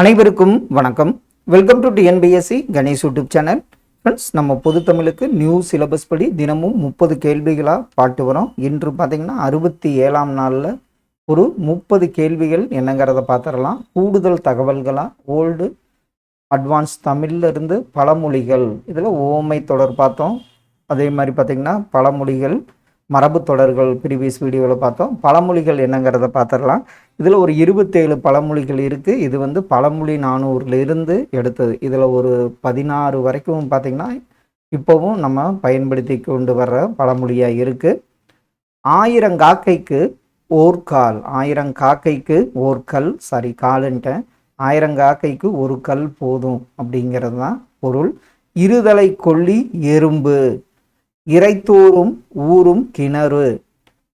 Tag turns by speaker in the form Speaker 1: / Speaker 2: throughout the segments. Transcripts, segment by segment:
Speaker 1: அனைவருக்கும் வணக்கம். Welcome to TNPSC Ganesh YouTube channel. Friends நம்ம பொது தமிழுக்கு நியூ சிலபஸ் படி தினமும் முப்பது கேள்விகளாக பாட்டு வரோம். இன்று பார்த்தீங்கன்னா அறுபத்தி ஏழாம் நாளில் ஒரு முப்பது கேள்விகள் என்னங்கிறத பார்த்துடலாம் கூடுதல் தகவல்களாக ஓல்டு அட்வான்ஸ் தமிழ்ல இருந்து பழமொழிகள். இதில் ஓமை தொடர் பார்த்தோம். அதே மாதிரி பார்த்திங்கன்னா பழமொழிகள் மரபு தொடர்கள் ப்ரீவியஸ் வீடியோவில் பார்த்தோம். பழமொழிகள் என்னங்கிறத பார்த்துடலாம். இதில் ஒரு இருபத்தேழு பழமொழிகள் இருக்குது இது வந்து பழமொழி நானூறுலேருந்து எடுத்தது. இதில் ஒரு பதினாறு வரைக்கும் பார்த்திங்கன்னா இப்போவும் நம்ம பயன்படுத்தி கொண்டு வர்ற பழமொழியாக இருக்குது ஆயிரம் காக்கைக்கு ஓர்கால். ஆயிரம் காக்கைக்கு ஓர் கல் சாரி காலுன்ட்டேன். ஆயிரம் காக்கைக்கு ஒரு கல் போதும் அப்படிங்கிறது தான் பொருள். இருதலை கொல்லி எறும்பு. இறைத்தோறும் ஊறும் கிணறு.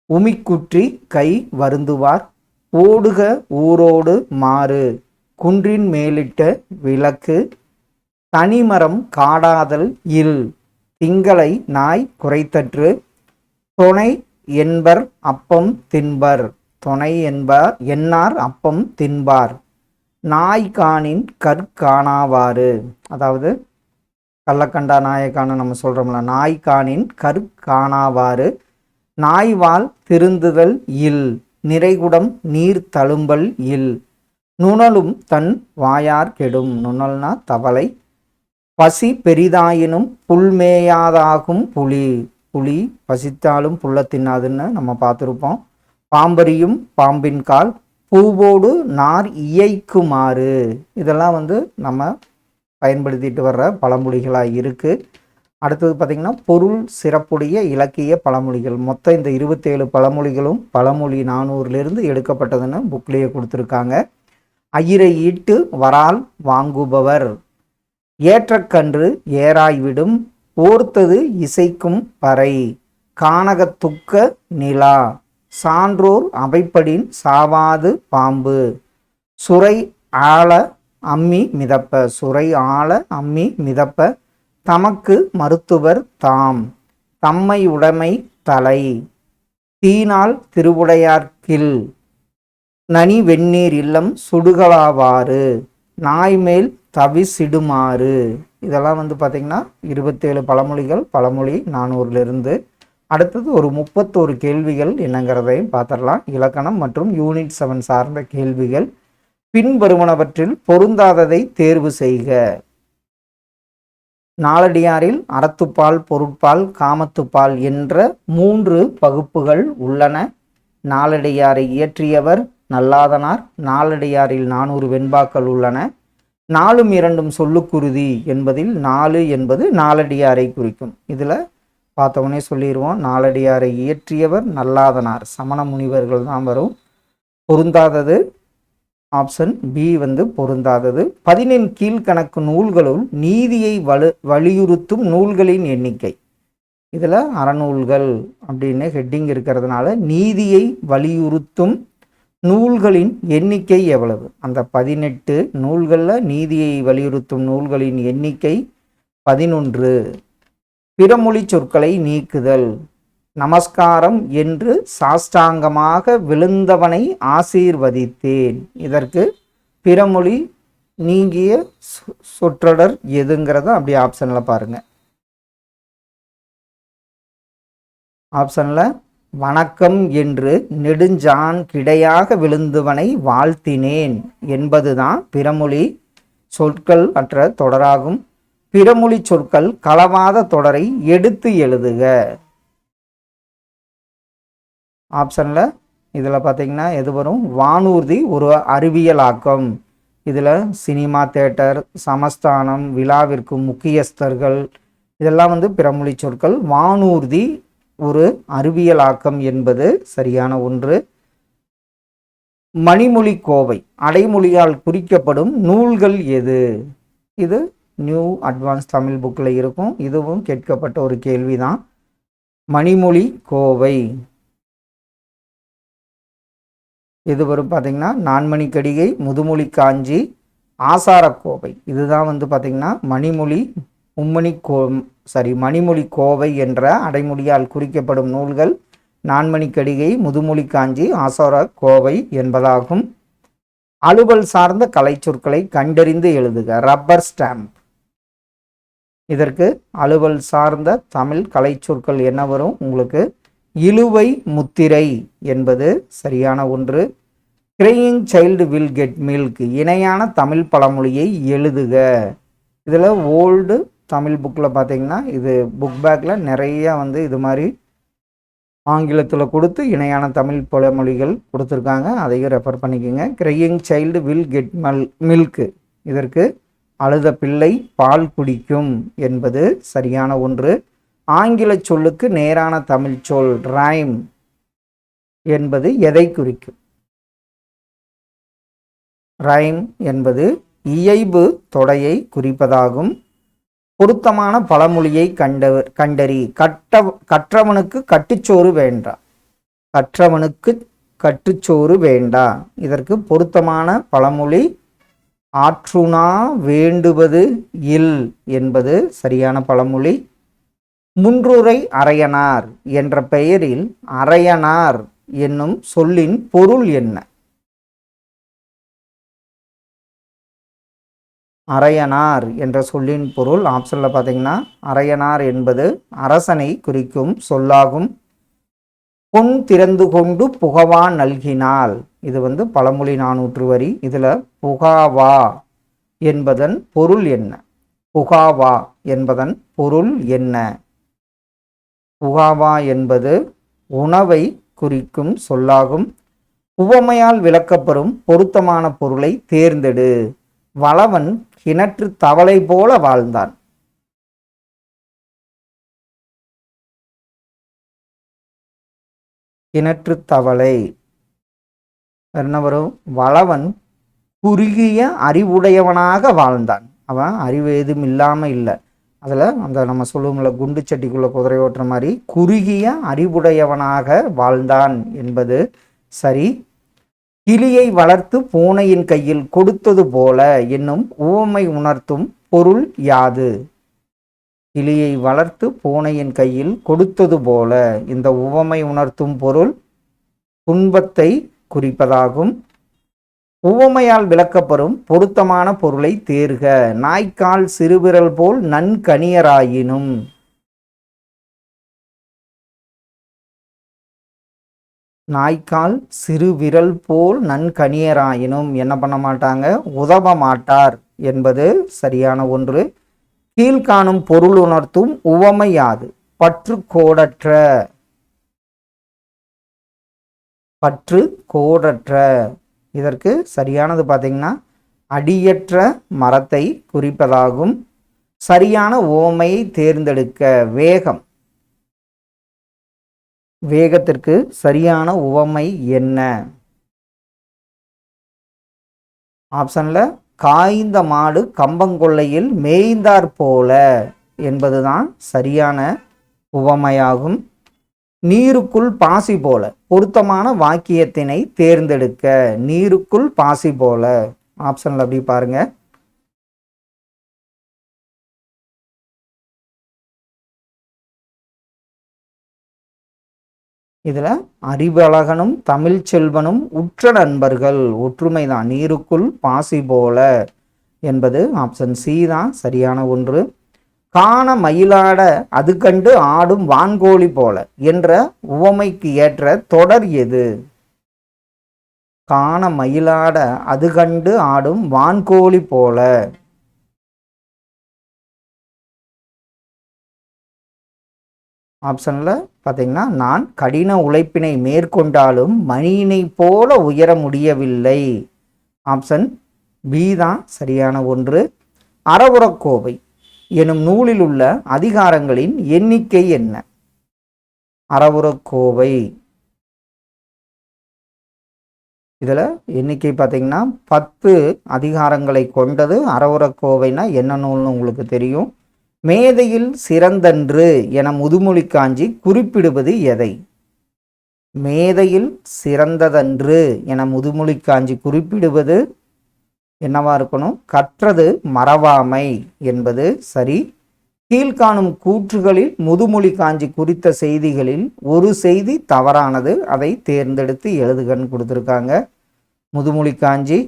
Speaker 1: உமிக்குற்றி கை வருந்துவார். ஓடுக ஊரோடு மாறு. குன்றின் மேலிட்ட விளக்கு. தனிமரம் காடாதல் இல். திங்களை நாய் குறைத்தற்று. துணை என்பர் அப்பம் தின்பர். துணை என்பார் என்னார் அப்பம் தின்பார். நாய் காணின் கற்காணாவாறு. அதாவது கள்ளக்கண்டா நாயக்கான நம்ம சொல்கிறோம்ல நாய்கானின் கருக்கானாவாறு நாய்வால் திருந்துதல் இல் நிறைகுடம் நீர் தழும்பல் இல் நுணலும் தன் வாயார் கெடும். நுணல்னா தவளை பசி பெரிதாயினும் புல்மேயாதாகும் புலி. புலி பசித்தாலும் புல்ல தின்னாதுன்னு நம்ம பார்த்துருப்போம். பாம்பரியும் பாம்பின் கால் பூவோடு நார் இயைக்குமாறு. இதெல்லாம் வந்து நம்ம பயன்படுத்திட்டு வர்ற பழமொழிகளாக இருக்குது அடுத்தது பார்த்திங்கன்னா பொருள் சிறப்புடைய இலக்கிய பழமொழிகள். மொத்தம் இந்த இருபத்தேழு பழமொழிகளும் பழமொழி நானூறுலேருந்து எடுக்கப்பட்டதுன்னு புக்லேயே கொடுத்துருக்காங்க. ஐயிரை ஈட்டு வரால் வாங்குபவர். ஏற்றக்கன்று ஏறாய்விடும். ஓர்த்தது இசைக்கும் பறை. கானகத்துக்க நிலா. சான்றோர் அமைப்படின் சாவாது பாம்பு. சுரை ஆழ அம்மி மிதப்ப சுரை ஆள அம்மி மிதப்ப தமக்கு மருத்துவர் தாம். தம்மை உடைமை தலை. தீனால் திருவுடையார்கில் நனி வெந்நீர் இல்லம் சுடுகளாவாறு. நாய் மேல் தவிசிடுமாறு இதெல்லாம் வந்து பார்த்திங்கன்னா இருபத்தேழு பழமொழிகள் பழமொழி நானூறுலேருந்து. அடுத்தது ஒரு முப்பத்தோரு கேள்விகள் என்னங்கிறதையும் பார்த்துடலாம் இலக்கணம் மற்றும் யூனிட் செவன் சார்ந்த கேள்விகள். பின்வருவனவற்றில் பொருந்தாததை தேர்வு செய்க. நாலடியாரில் அறத்துப்பால் பொருட்பால் காமத்துப்பால் என்ற மூன்று பகுப்புகள் உள்ளன. நாளடியாரை இயற்றியவர் நல்லாதனார். நாளடியாரில் நானூறு வெண்பாக்கள் உள்ளன. நாலும் இரண்டும் சொல்லுக்குருதி என்பதில் நாலு என்பது நாலடியாரை குறிக்கும். இதில் பார்த்தவொடனே சொல்லிடுவோம் நாலடியாரை இயற்றியவர் நல்லாதனார். சமண முனிவர்கள் தான் வரும். பொருந்தாதது ஆப்ஷன் பி வந்து பொருந்தாதது. பதினெண் கீழ்கணக்கு நூல்களுள் நீதியை வலு வலியுறுத்தும் நூல்களின் எண்ணிக்கை. இதில் அறநூல்கள் அப்படின்னு ஹெட்டிங் இருக்கிறதுனால நீதியை வலியுறுத்தும் நூல்களின் எண்ணிக்கை எவ்வளவு? அந்த பதினெட்டு நூல்களில் நீதியை வலியுறுத்தும் நூல்களின் எண்ணிக்கை பதினொன்று. பிறமொழி சொற்களை நீக்குதல். நமஸ்காரம் என்று சாஷ்டாங்கமாக விழுந்தவனை ஆசீர்வதித்தேன். இதற்கு பிறமொழி நீங்கிய சொ- சொற்றொடர் எதுங்கிறத அப்படி ஆப்ஷனில் பாருங்கள் ஆப்ஷனில் வணக்கம் என்று நெடுஞ்சான் கிடையாக விழுந்தவனை வாழ்த்தினேன் என்பதுதான் பிறமொழி சொற்கள் அற்ற தொடராகும். பிறமொழி சொற்கள் களவாத தொடரை எடுத்து எழுதுக. ஆப்ஷனில் இதில் பார்த்திங்கன்னா எது வரும்? வானூர்தி ஒரு அறிவியலாக்கம். இதில் சினிமா தேட்டர் சமஸ்தானம் விழாவிற்கு முக்கியஸ்தர்கள் இதெல்லாம் வந்து பிறமொழி சொற்கள். வானூர்தி ஒரு அறிவியலாக்கம் என்பது சரியான ஒன்று. மணிமொழி கோவை அடைமொழியால் குறிக்கப்படும் நூல்கள் எது? இது நியூ அட்வான்ஸ் தமிழ் புக்கில் இருக்கும். இதுவும் கேட்கப்பட்ட ஒரு கேள்விதான். மணிமொழி கோவை. இது வரும் பார்த்திங்கன்னா நான்மணி கடிகை முதுமொழி காஞ்சி ஆசாரக்கோவை. இதுதான் வந்து பார்த்திங்கன்னா மணிமொழி மும்மணி கோ சாரி மணிமொழி கோவை என்ற அடைமொழியால் குறிக்கப்படும் நூல்கள் நான்மணி கடிகை முதுமொழி காஞ்சி ஆசார கோவை என்பதாகும். அலுவல் சார்ந்த கலை சொற்களை கண்டறிந்து எழுதுக. ரப்பர் ஸ்டாம்ப் இதற்கு அலுவல் சார்ந்த தமிழ் கலைச்சொற்கள் என்ன வரும்? உங்களுக்கு இழுவை முத்திரை என்பது சரியான ஒன்று. Crying child will get milk இணையான தமிழ் பழமொழியை எழுதுக. இதில் ஓல்டு தமிழ் புக்கில் பார்த்தீங்கன்னா இது புக் பேக்கில் நிறைய வந்து இது மாதிரி ஆங்கிலத்தில் கொடுத்து இணையான தமிழ் பழமொழிகள் கொடுத்துருக்காங்க. அதையும் ரெஃபர் பண்ணிக்கோங்க. கிரையிங் சைல்டு வில் கெட் மல் மில்க்கு இதற்கு அழுத பிள்ளை பால் குடிக்கும் என்பது சரியான ஒன்று. ஆங்கில சொல்லுக்கு நேரான தமிழ் சொல் ரைம் என்பது எதை குறிக்கும்? ரைம் என்பது இயைபு தொடையை குறிப்பதாகும். பொருத்தமான பழமொழியை கண்டவர் கண்டறி. கட்ட கற்றவனுக்கு கட்டுச்சோறு வேண்டா. கற்றவனுக்கு கட்டுச்சோறு வேண்டா. இதற்கு பொருத்தமான பழமொழி ஆற்றுணா வேண்டுவது இல் என்பது சரியான பழமொழி. முன்றுரை அரையனார் என்ற பெயரில் அரையனார் என்னும் சொல்லின் பொருள் என்ன? அரையனார் என்ற சொல்லின் பொருள் ஆப்ஷனில் பார்த்தீங்கன்னா அரையனார் என்பது அரசனை குறிக்கும் சொல்லாகும். பொன் திறந்து கொண்டு புகவா நல்கினால் இது வந்து பழமொழி நானூற்று வரி இதில் புகாவா என்பதன் பொருள் என்ன? புகாவா என்பதன் பொருள் என்ன? புகாவா என்பது உணவை குறிக்கும் சொல்லாகும். உவமையால் விளக்கப்பெறும் பொருத்தமான பொருளை தேர்ந்தெடு. வளவன் கிணற்று தவளை போல வாழ்ந்தான். கிணற்று தவளை. என்ன வரும்? வளவன் குறுகிய அறிவுடையவனாக வாழ்ந்தான். அவன் அறிவு எதுவும் இல்லாமல் இல்லை. அதில் அந்த நம்ம சொல்லுவோம்ல குண்டு சட்டிக்குள்ளே குதிரை ஓட்டுற மாதிரி குறுகிய அறிவுடையவனாக வாழ்ந்தான் என்பது சரி. கிளியை வளர்த்து பூனையின் கையில் கொடுத்தது போல என்னும் உவமை உணர்த்தும் பொருள் யாது? கிளியை வளர்த்து பூனையின் கையில் கொடுத்தது போல இந்த உவமை உணர்த்தும் பொருள் துன்பத்தை குறிப்பதாகும். உவமையால் விளக்கப்பெறும் பொருத்தமான பொருளை தேர்க. நாய்க்கால் சிறுவிரல் போல் நன்கணியராயினும். நாய்க்கால் சிறு விரல் போல் நன்கணியராயினும். என்ன பண்ண மாட்டாங்க? உதவ மாட்டார் என்பது சரியான ஒன்று. கீழ்காணும் பொருள் உணர்த்தும் உவமை யாது? பற்று கோடற்ற. பற்று கோடற்ற. இதற்கு சரியானது பார்த்தீங்கன்னா அடியற்ற மரத்தை குறிப்பதாகும். சரியான ஓமையை தேர்ந்தெடுக்க வேகம். வேகத்திற்கு சரியான உவமை என்ன? ஆப்ஷனில் காய்ந்த மாடு கம்பங்கொள்ளையில் மேய்ந்தார் போல என்பதுதான் சரியான உவமையாகும். நீருக்குள் பாசி போல. பொருத்தமான வாக்கியத்தினை தேர்ந்தெடுக்க நீருக்குள் பாசி போல. ஆப்ஷனில் அப்படி பாருங்க. இதில் அறிவழகனும் தமிழ் செல்வனும் உற்ற நண்பர்கள். ஒற்றுமைதான். நீருக்குள் பாசி போல என்பது ஆப்ஷன் சி தான். சரியான ஒன்று. காண மயிலாட அது கண்டு ஆடும் வான்கோழி போல என்ற உவமைக்கு ஏற்ற தொடர் எது? காண மயிலாட அது கண்டு ஆடும் வான்கோழி போல. ஆப்ஷனில் பார்த்தீங்கன்னா நான் கடின உழைப்பினை மேற்கொண்டாலும் மணியினை போல உயர முடியவில்லை. ஆப்ஷன் பி தான் சரியான ஒன்று. அறவுரக்கோவை எனும் நூலில் உள்ள அதிகாரங்களின் எண்ணிக்கை என்ன? அறவுரக்கோவை இதில் எண்ணிக்கை பார்த்தீங்கன்னா பத்து அதிகாரங்களை கொண்டது அறவுரக்கோவைனா என்ன நூல்னு உங்களுக்கு தெரியும்? மேதையில் சிறந்தன்று என முதுமொழி காஞ்சி குறிப்பிடுவது எதை? மேதையில் சிறந்ததன்று என முதுமொழி காஞ்சி குறிப்பிடுவது என்னவா இருக்கணும்? கற்றது மறவாமை என்பது சரி. கீழ்காணும் கூற்றுகளில் முதுமொழி காஞ்சி குறித்த செய்திகளில் ஒரு செய்தி தவறானது. அதை தேர்ந்தெடுத்து எழுதுகன்னு கொடுத்துருக்காங்க. முதுமொழி காஞ்சி.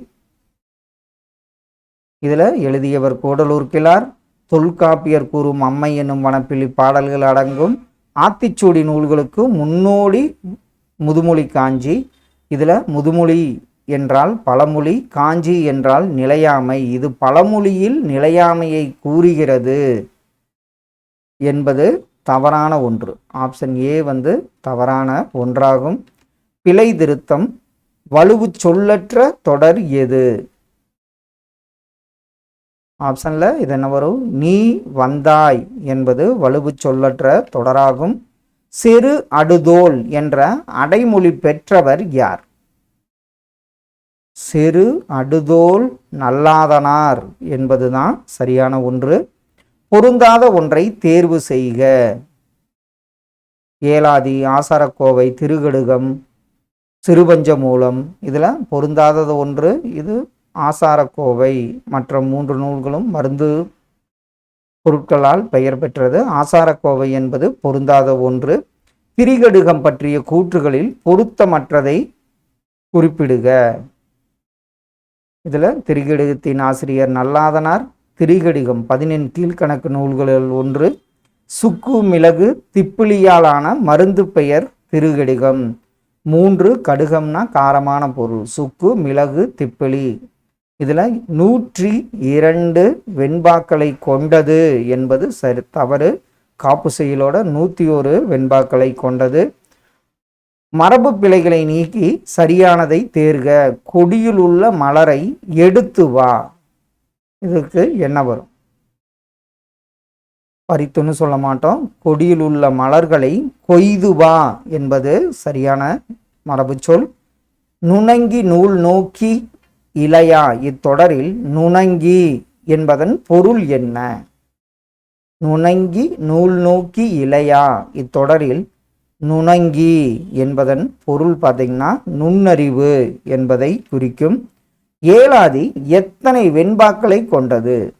Speaker 1: இதில் எழுதியவர் கூடலூர் கிளார் தொல்காப்பியர் கூறும் அம்மை என்னும் வனப்பிள்ளி பாடல்கள் அடங்கும். ஆத்திச்சூடி நூல்களுக்கு முன்னோடி முதுமொழி காஞ்சி. இதில் முதுமொழி என்றால் பழமொழி காஞ்சி என்றால் நிலையாமை. இது பழமொழியில் நிலையாமையை கூறுகிறது என்பது தவறான ஒன்று. ஆப்ஷன் ஏ வந்து தவறான ஒன்றாகும். பிழை திருத்தம் வலுவு சொல்லற்ற தொடர் எது? ஆப்ஷனில் இது என்ன வரும்? நீ வந்தாய் என்பது வலுவு சொல்லற்ற தொடராகும். சிறு அடுதோல் என்ற அடைமொழி பெற்றவர் யார்? சிறு அடுதோல் நல்லாதனார் என்பதுதான் சரியான ஒன்று. பொருந்தாத ஒன்றை தேர்வு செய்க. ஏலாதி ஆசாரக்கோவை திருகடுகம் சிறுபஞ்ச மூலம் இதில் பொருந்தாதது ஒன்று. இது ஆசாரக்கோவை. மற்ற மூன்று நூல்களும் மருந்து பொருட்களால் பெயர் பெற்றது. ஆசாரக்கோவை என்பது பொருந்தாத ஒன்று. திரிகடுகம் பற்றிய கூற்றுகளில் பொருத்தமற்றதை குறிப்பிடுக. இதில் திரிகடிகத்தின் ஆசிரியர் நல்லாதனார். திரிகடிகம் பதினெண் கீழ்கணக்கு நூல்களில் ஒன்று சுக்கு மிளகு திப்பிலியாலான மருந்து பெயர் திருகடிகம். மூன்று கடுகம்னா காரமான பொருள் சுக்கு மிளகு திப்பிலி. இதில் நூற்றி இரண்டு வெண்பாக்களை கொண்டது என்பது சரி தவறு. காப்பு செயலோட நூற்றி ஒரு வெண்பாக்களை கொண்டது. மரபு பிழைகளை நீக்கி சரியானதை தேர்க. கொடியில் உள்ள மலரை எடுத்து வா. இதுக்கு என்ன வரும். பறித்துன்னு சொல்ல மாட்டோம். கொடியில் உள்ள மலர்களை கொய்து வா என்பது சரியான மரபு சொல். நுணங்கி நூல் நோக்கி இலையா? இத்தொடரில் நுணங்கி என்பதன் பொருள் என்ன? நுணங்கி நூல் நோக்கி இலையா? இத்தொடரில் நுணங்கி என்பதன் பொருள் பார்த்தீங்கன்னா நுண்ணறிவு என்பதை குறிக்கும். ஏலாதி எத்தனை வெண்பாக்களை கொண்டது?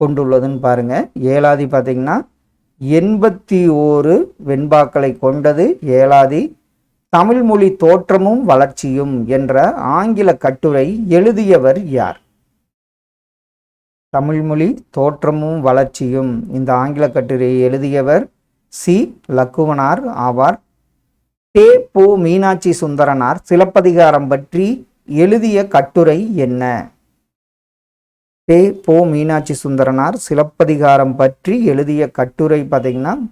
Speaker 1: கொண்டுள்ளதுன்னு பாருங்க. ஏலாதி பார்த்தீங்கன்னா எண்பத்தி ஓரு வெண்பாக்களை கொண்டது. ஏலாதி தமிழ் மொழி தோற்றமும் வளர்ச்சியும் என்ற ஆங்கில கட்டுரை எழுதியவர் யார்? தமிழ்மொழி தோற்றமும் வளர்ச்சியும் இந்த ஆங்கில கட்டுரையை எழுதியவர் சி. லக்குவனார் ஆவார். தே போ. மீனாட்சி சுந்தரனார் சிலப்பதிகாரம் பற்றி எழுதிய கட்டுரை என்ன? தே போ. மீனாட்சி சுந்தரனார் சிலப்பதிகாரம் பற்றி எழுதிய கட்டுரை பார்த்தீங்கன்னா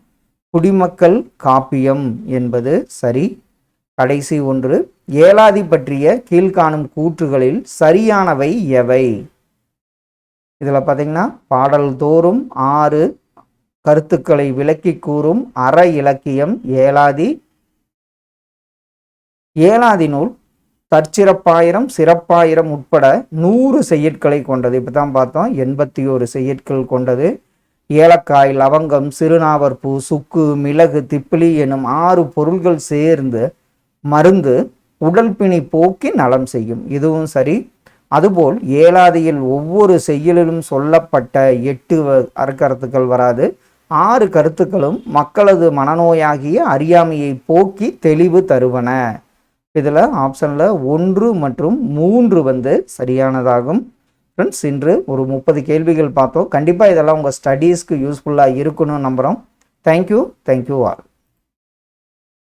Speaker 1: குடிமக்கள் காப்பியம் என்பது சரி. கடைசி ஒன்று ஏலாதி பற்றிய கீழ்காணும் கூற்றுகளில் சரியானவை எவை? இதில் பார்த்தீங்கன்னா பாடல் தோறும் ஆறு கருத்துக்களை விளக்கி கூறும் அற இலக்கியம் ஏலாதி ஏலாதி நூல் தற்சிறப்பாயிரம் சிறப்பாயிரம் உட்பட நூறு செய்யற்களை கொண்டது. இப்போ தான் பார்த்தோம். எண்பத்தி ஒரு செய்யற்கள் கொண்டது. ஏலக்காய் லவங்கம் சிறுநாவற்பூ சுக்கு மிளகு திப்பிலி எனும் ஆறு பொருள்கள் சேர்ந்து மருந்து உடல் பிணி போக்கி நலம் செய்யும். இதுவும் சரி. அதுபோல் ஏலாதியில் ஒவ்வொரு செய்யலிலும் சொல்லப்பட்ட எட்டு அறக்கருத்துக்கள் வராது. ஆறு கருத்துக்களும் மக்களது மனநோயாகிய அறியாமையை போக்கி தெளிவு தருவன. இதில் ஆப்ஷனில் ஒன்று மற்றும் மூன்று வந்து சரியானதாகும். ஃப்ரெண்ட்ஸ் இன்று ஒரு முப்பது கேள்விகள் பார்த்தோம். கண்டிப்பாக இதெல்லாம் உங்கள் ஸ்டடீஸ்க்கு யூஸ்ஃபுல்லாக இருக்கணும்னு நம்புகிறோம் தேங்க்யூ தேங்க்யூ ஆல்